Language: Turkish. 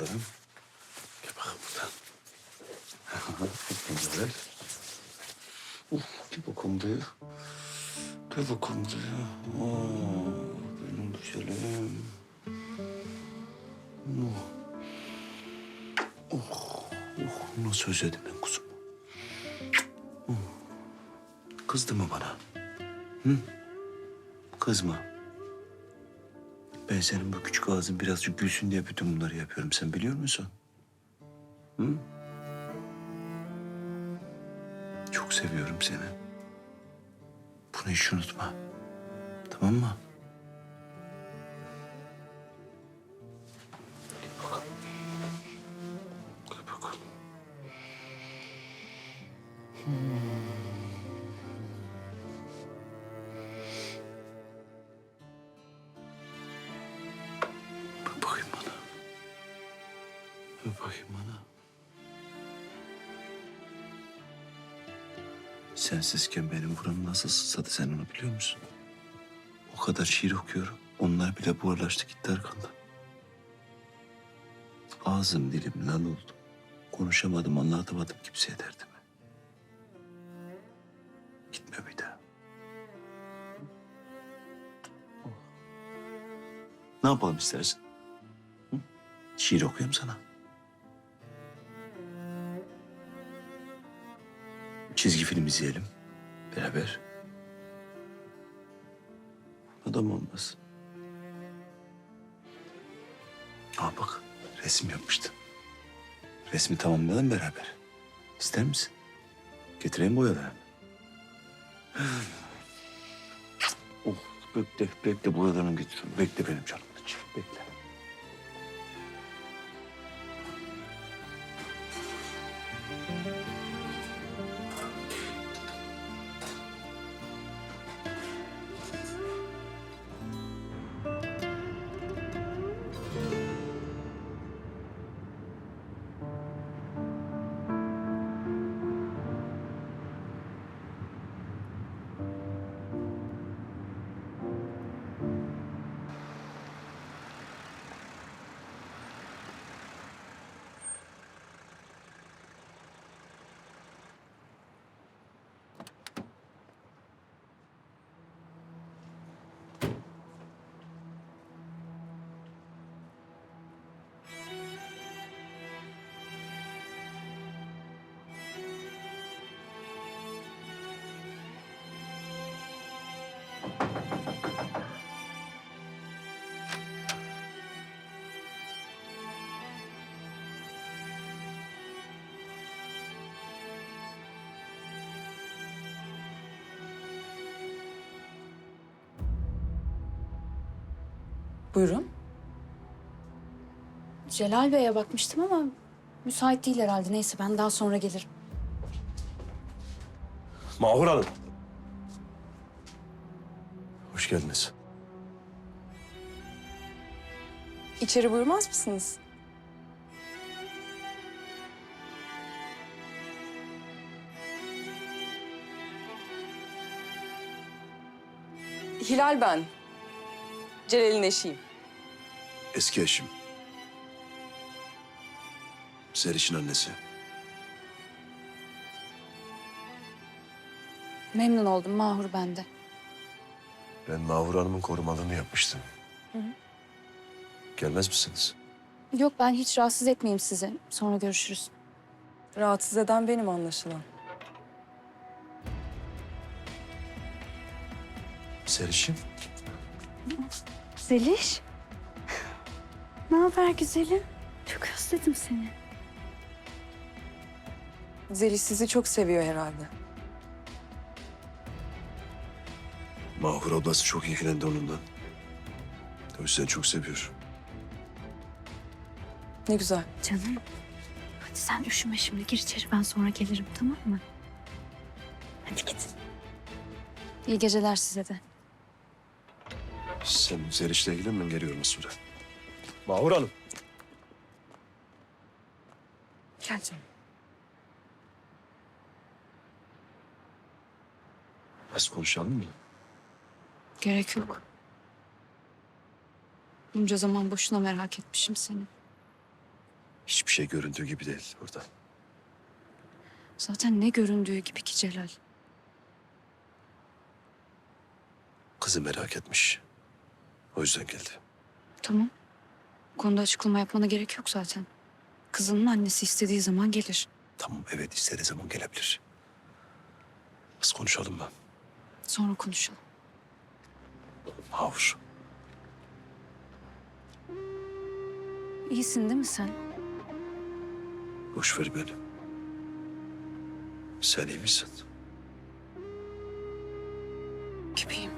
bakalım. Gel bakalım buradan. Bunu ver. Uf, buraya. Gel bakalım buraya. Aa, benim güzelim. Oh. Oh, oh, nasıl özledim ben kuzumu. Oh. Kızdı mı bana? Hı? Kızma. Ben senin bu küçük ağzın birazcık gülsün diye bütün bunları yapıyorum. Sen biliyor musun? Hı? Çok seviyorum seni. Bunu hiç unutma. Tamam mı? Bana. Sensizken benim buram nasıl sızladı sen onu biliyor musun? O kadar şiir okuyorum. Onlar bile buharlaştı gitti arkandan. Ağzım dilim lal oldu. Konuşamadım, anlatamadım kimseye derdimi. Gitme bir daha. Oh. Ne yapalım istersin? Hı? Şiir okuyayım sana. Çizgi film izleyelim. Beraber. Adam olmaz. Aa bak resim yapmıştın. Resmi tamamlayalım beraber. İster misin? Getireyim boyalarını. oh bekle bekle boyalarını getiriyorum. Bekle benim canım. Bekle. Buyurun. Celal Bey'e bakmıştım ama müsait değil herhalde. Neyse ben daha sonra gelirim. Mahur Hanım. Hoş geldiniz. İçeri buyurmaz mısınız? Hilal ben. Celal'in eşiyim. Eski eşim. Seriş'in annesi. Memnun oldum Mahur bende. Ben Mahur Hanım'ın korumalığını yapmıştım. Gelmez misiniz? Yok ben hiç rahatsız etmeyeyim sizi. Sonra görüşürüz. Rahatsız eden benim anlaşılan. Seriş'im. Zeliş. Ne haber güzelim? Çok özledim seni. Zeliş sizi çok seviyor herhalde. Mahur ablası çok ilgilendi onunla. O yüzden çok seviyor. Ne güzel. Canım. Hadi sen üşüme şimdi. Gir içeri ben sonra gelirim tamam mı? Hadi git. İyi geceler size de. Sen Seriş'le ilgilen ben geliyorum sonra. Mahur Hanım. Gel canım. Az konuşalım mı? Gerek yok. Bunca zaman boşuna merak etmişim seni. Hiçbir şey göründüğü gibi değil burada. Zaten ne göründüğü gibi ki Celal. Kızı merak etmiş. O yüzden geldi. Tamam. Bu konuda açıklama yapmana gerek yok zaten. Kızının annesi istediği zaman gelir. Tamam evet istediği zaman gelebilir. Biz konuşalım mı? Sonra konuşalım. Havur. İyisin değil mi sen? Boş ver beni. Sen iyi misin? Gibiyim.